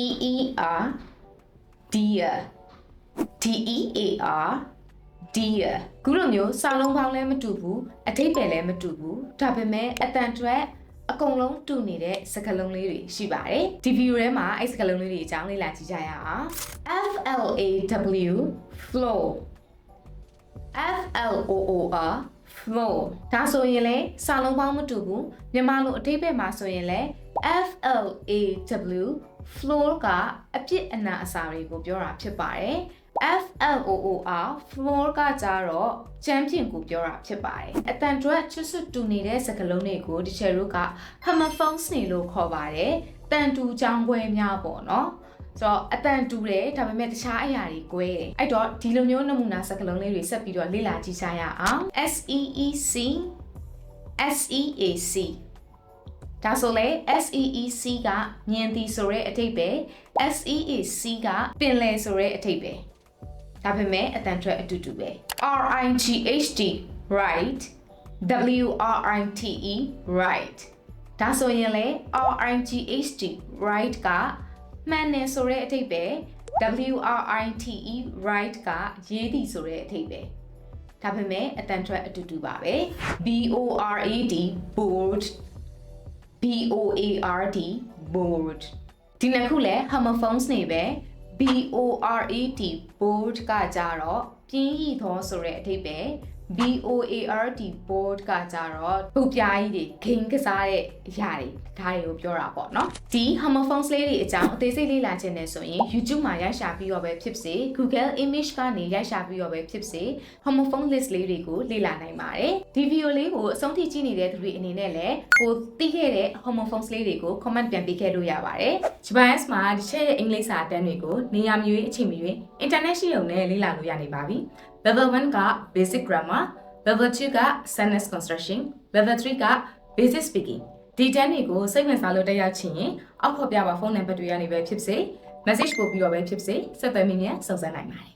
E E R dear D E A R dear ခုလိုမျိုးစာလုံးပေါင်းလည်းမတူဘူးအထိပ္ပယ်လည်းမတူဘူးဒါပေမဲ့အတန်တွက်အကုန်လုံးတူနေတဲ့စကားလုံးလေးတွေရှိပါတယ်ဒီဗီဒီယိုထဲမှာအဲ့စကားလုံးလေးတွေအကြောင်းလေ့လာကြည့်ကြရအောင် F L A W flow F L O O R flow ဒါဆိုရင်လေစာလုံးပေါင်းမတူဘူးမြန်မာလိုအထိပ္ပယ်မှာဆိုရင်လေ F L A W floor ကအပြစ်အနာအစာတွေကိုပြောတာဖြစ်ပါတယ် F L O O R floor ကကြတော့ချမ်းပြင်ကိုပြောတာဖြစ်ပါတယ်အတန်တွက်ချွတ်စွတ်တူနေတဲ့စကားလုံးတွေကိုဒီချယ်တို့က homophones နေလို့ခေါ်ပါတယ်တန်တူကြောင်းပွဲများပေါ့နော်ဆိုတော့အတန်တူတယ်ဒါပေမဲ့တခြားအရာတွေ꿰တယ်အဲ့တော့ဒီလိုမျိုးနမူနာစကားလုံးလေးတွေဆက်ပြီးတော့လေ့လာကြည့်ကြရအောင် S E E C S E A C ဒါဆိုလေ SEEC ကမြင်သည်ဆိုတဲ့အထိပ္ပယ် SEAC ကပင်လယ်ဆိုတဲ့အထိပ္ပယ်ဒါပေမဲ့အတန်ထွက်အတူတူပဲ RIGHT right WRITE right ဒါဆိုရင်လေ RIGHT right ကမှန်တယ်ဆိုတဲ့အထိပ္ပယ် WRITE right ကရေးသည်ဆိုတဲ့အထိပ္ပယ်ဒါပေမဲ့အတန်ထွက်အတူတူပါပဲ BORAD board B O A R D board ဒီနှစ်ခုလည်း homophones နေပဲ B O R A D board ကကြတော့ပြင်းရည်သောဆိုတဲ့အဓိပ္ပာယ် B O A R D board ကကြတော့ပုတ်ပြားကြီးတွေဂိမ်းကစားတဲ့အရာတွေဒါတွေကိုပြောတာပေါ့နော်ဒီ homophones လေးတွေအကြောင်းအသေးစိတ်လေ့လာခြင်းနဲ့ဆိုရင် YouTube မှာရိုက်ရှာပြီးတော့ပဲဖြစ်စေ Google Image ကနေရိုက်ရှာပြီးတော့ပဲဖြစ်စေ homophone list လေးတွေကိုလေ့လာနိုင်ပါတယ်ဒီဗီဒီယိုလေးကိုအဆုံးထိကြည့်နေတဲ့သူတွေအနေနဲ့လည်းကိုသိခဲ့တဲ့ homophones လေးတွေကို comment ပြန်ပေးခဲ့လို့ရပါတယ်။ Japan မှာဒီချက်ရဲ့အင်္ဂလိပ်စာအတန်းတွေကိုနေရာမျိုးအချိန်မျိုး internet ရှိုံနဲ့လေ့လာလို့ရနေပါပြီ။ Level 1က basic grammar, Level 2က sentence construction, Level 3က basic speaking ဒီတန်းတွေကိုစိတ်ဝင်စားလို့တက်ရောက်ချင်ရင်အောက်ဖော်ပြပါဖုန်းနံပါတ်တွေကနေပဲဖြစ်စေ message ပို့ပြီးတော့ပဲဖြစ်စေဆက်သွယ်မိမြန်စုံစမ်းနိုင်ပါတယ်